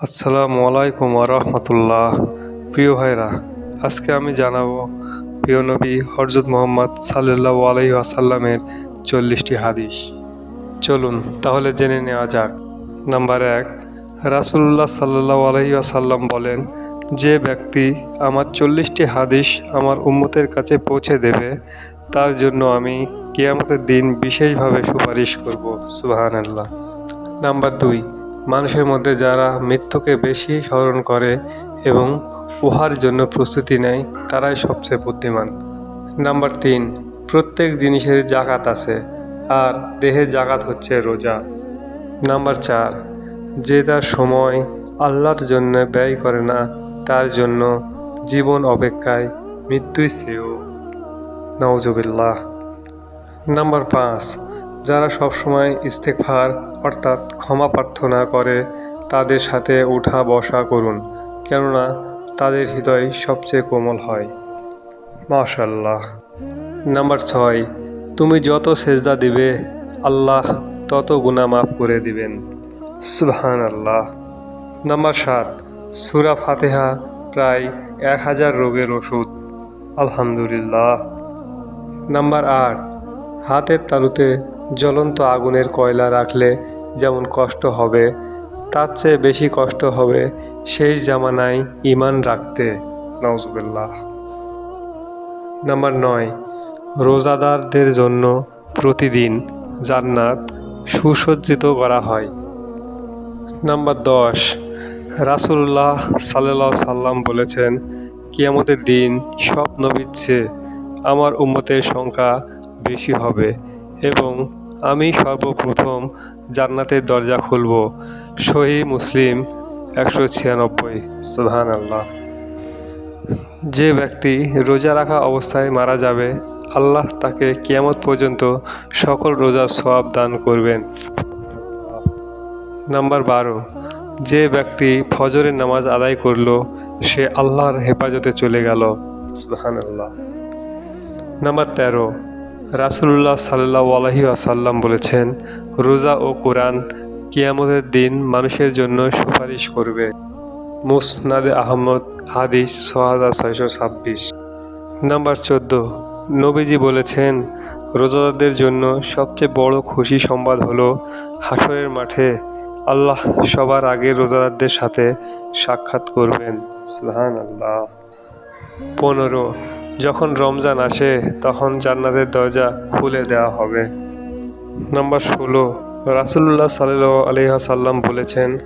আসসালামু আলাইকুম রহমতুল্লাহ। প্রিয় ভাইরা, আজকে আমি জানাব প্রিয় নবী হরজত মোহাম্মদ সাল্লাহ আলাই আসাল্লামের চল্লিশটি হাদিস। চলুন তাহলে জেনে নেওয়া যাক। নাম্বার এক রাসুল্লাহ সাল্লাহ আলহি আসাল্লাম বলেন, যে ব্যক্তি আমার চল্লিশটি হাদিস আমার উম্মতের কাছে পৌঁছে দেবে, তার জন্য আমি কেয়ামতের দিন বিশেষভাবে সুপারিশ করব। সুবাহান আল্লাহ নাম্বার দুই মানুষের মধ্যে যারা মৃত্যুকে বেশি স্মরণ করে এবং উহার জন্য প্রস্তুতি নেয়, তারাই সবচেয়ে বুদ্ধিমান। নাম্বার তিন, প্রত্যেক জিনিসের জাকাত আছে, আর দেহের জাকাত হচ্ছে রোজা। নাম্বার চার, যে তার সময় আল্লাহর জন্য ব্যয় করে না, তার জন্য জীবন অপেক্ষায় মৃত্যুই শ্রেয়। নওজবিল্লাহ নাম্বার পাঁচ যারা সবসময় ইস্তেকফার অর্থাৎ ক্ষমা প্রার্থনা করে, তাদের সাথে উঠা বসা করুন, কেননা তাদের হৃদয় সবচেয়ে কোমল হয়। মাশাল্লাহ নাম্বার ছয়, তুমি যত সেজদা দিবে, আল্লাহ তত গুণা মাফ করে দিবেন। সুবহান আল্লাহ নাম্বার সাত, সুরা ফাতেহা প্রায় এক হাজার রোগের ওষুধ। আলহামদুলিল্লাহ। নাম্বার আট, হাতের তালুতে জ্বলন্ত আগুনের কয়লা রাখলে যেমন কষ্ট হবে, তার চেয়ে বেশি কষ্ট হবে শেষ জামানায় ইমান রাখতে। নওজুবিল্লাহ নাম্বার নয়, রোজাদারদের জন্য প্রতিদিন জান্নাত সুসজ্জিত করা হয়। নাম্বার দশ রাসুল্লাহ সাল্লাহ সাল্লাম বলেছেন, কিয়ামতের দিন সব নবীর চেয়ে আমার উম্মতের সংখ্যা বেশি হবে। এবং আমি সর্বপ্রথম জান্নাতের দরজা খুলব। সহি মুসলিম একশো ছিয়ানব্বই। সুহান আল্লাহ যে ব্যক্তি রোজা রাখা অবস্থায় মারা যাবে, আল্লাহ তাকে কিয়ামত পর্যন্ত সকল রোজার সওয়াব দান করবেন। নাম্বার বারো, যে ব্যক্তি ফজরের নামাজ আদায় করল, সে আল্লাহর হেফাজতে চলে গেল। সুহান আল্লাহ নাম্বার তেরো রাসুল্লাহ সাল্লাহ আলহি আসাল্লাম বলেছেন, রোজা ও কোরআন কিয়ামতের দিন মানুষের জন্য সুপারিশ করবে। মুসনাদে আহমদ, হাদিস ছ হাজার ছয়শো ছাব্বিশ। নাম্বার চোদ্দ, নবীজি বলেছেন, রোজাদারদের জন্য সবচেয়ে বড় খুশি সংবাদ হলো হাসরের মাঠে আল্লাহ সবার আগে রোজাদারদের সাথে সাক্ষাৎ করবেন। সুহান আল্লাহ পনেরো যখন রমজান আসে, তখন জান্নাতের দরজা খুলে দেওয়া হবে। নাম্বার ষোলো রাসুল্লাহ সাল্লাহ আলহাসাল্লাম বলেছেন,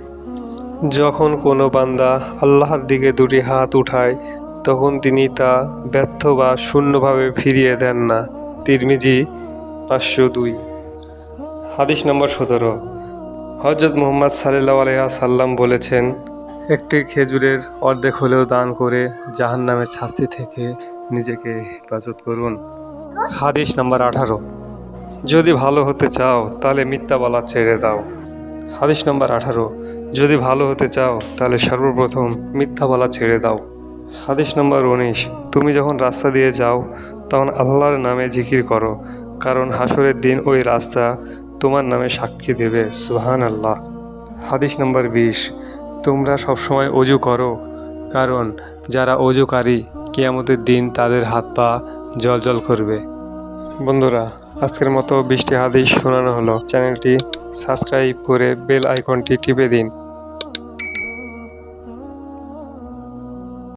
যখন কোনো বান্দা আল্লাহর দিকে দুটি হাত উঠায়, তখন তিনি তা ব্যর্থ বা শূন্যভাবে ফিরিয়ে দেন না। তিরমিজি, পাঁচশো দুই। হাদিস নম্বর সতেরো হজরত মোহাম্মদ সাল্লাহ আলহা সাল্লাম বলেছেন, একটি খেজুরের অর্ধেক হলেও দান করে জাহান নামের শাস্তি থেকে নিজেকে হেফাজত করুন। হাদিস নাম্বার আঠারো। যদি ভালো হতে চাও, তাহলে মিথ্যা বলা ছেড়ে দাও। হাদিস নম্বর আঠারো। যদি ভালো হতে চাও, তাহলে সর্বপ্রথম মিথ্যা বলা ছেড়ে দাও। হাদিস নম্বর উনিশ। তুমি যখন রাস্তা দিয়ে যাও, তখন আল্লাহর নামে জিকির করো, কারণ হাসরের দিন ওই রাস্তা তোমার নামে সাক্ষী দেবে। সুহান আল্লাহ হাদিস নম্বর বিশ। তোমরা সবসময় অজু করো, কারণ যারা অজুকারী কিয়ামতের দিন তাদের হাত পা জল জল করবে। বন্ধুরা, আজকের মতো বৃষ্টি হাদিস শোনানো হলো। চ্যানেলটি সাবস্ক্রাইব করে বেল আইকনটি টিপে দিন।